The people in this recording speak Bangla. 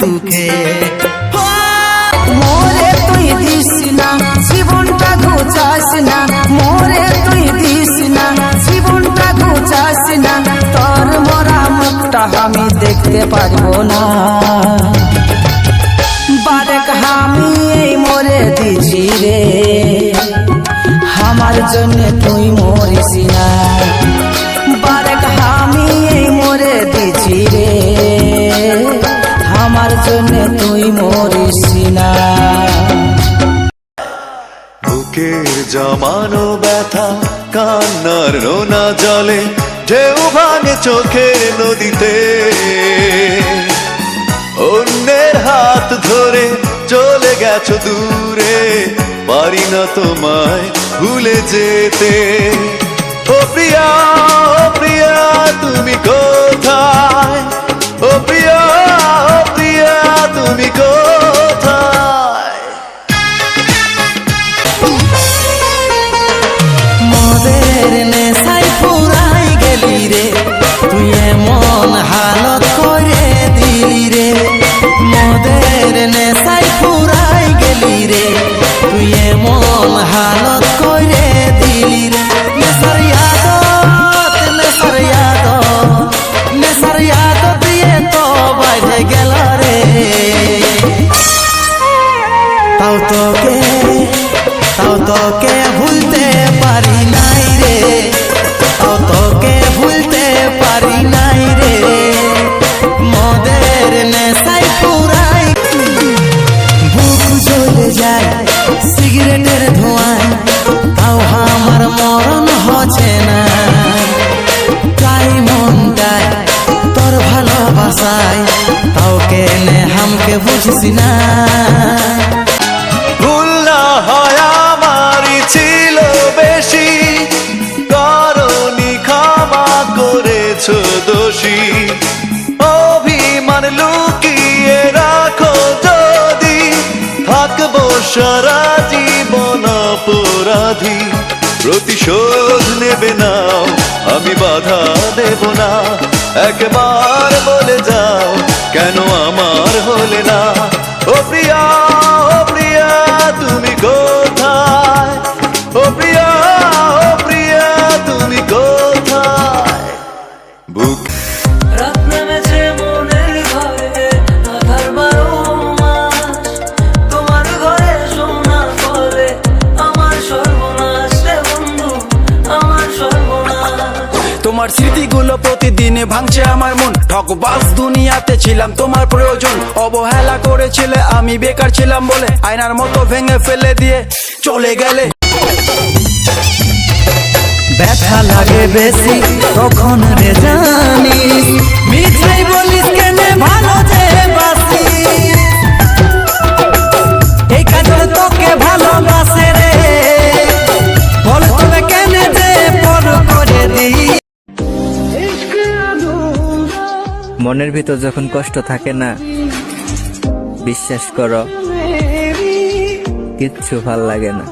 বুকে মোরে তুই দিস না, জীবনটা ঘুচাস না। মোরে তুই দিস না, জীবনটা ঘুচাস না। তোর মরা মুখটা আমি দেখতে পারব না। বারেক আমি এই মরে দিছি রে। আমার জন্য তুই মরিস না। জন্য তুই মরিস না। বুকের জমানো ব্যথা, কান্নার রোনা জলে, ঢেউ ভাঙে চোখের নদীতে। অন্যের হাত ধরে চলে গেছো দূরে, পারি না তোমায় ভুলে যেতে। ও প্রিয়া ও প্রিয়া, তুমি কোথায় তুমি কোথায়? মদের নেশাই পুরাই গেলি রে। তুই এমন হালত করে দিলি রে। মদের নেশাই পুরাই গেলি রে। তুই এমন হালত করে তোকে, তাও তোকে ভুলতে পারি নাই রে। তাও তোকে ভুলতে পারি নাই রে। মদের নেশাই পুরাই বুক জ্বলে যায়, সিগারেটের ধোঁয়ায়। তাও আমার মরণ হচ্ছে না। তাই মনটায় তোর ভালোবাসায়, তাও কেনে হামকে বুঝিস না। করেছ দোষী। অভিমান লুকিয়ে রাখো যদি। থাকব সারা জীবন অপরাধী। প্রতিশোধ নেবে নাও আমি বাধা দেব না। একবার বলে যাও, কেন আমার হলে না? ও প্রিয়া তোমার স্মৃতিগুলো প্রতিদিনে ভাঙছে আমার মন। ঠকবাস দুনিয়াতে ছিলাম তোমার প্রয়োজন। অবহেলা করেছিলে, আমি বেকার ছিলাম বলে আয়নার মতো ভেঙে ফেলে দিয়ে চলে গেলে। ব্যথা লাগে বেশি তখন রে জানি মিঠাই বলিস কেন? ভালো মনের ভিতর যখন কষ্ট থাকে না বিশ্বাস করো কিচ্ছু ভালো লাগে না।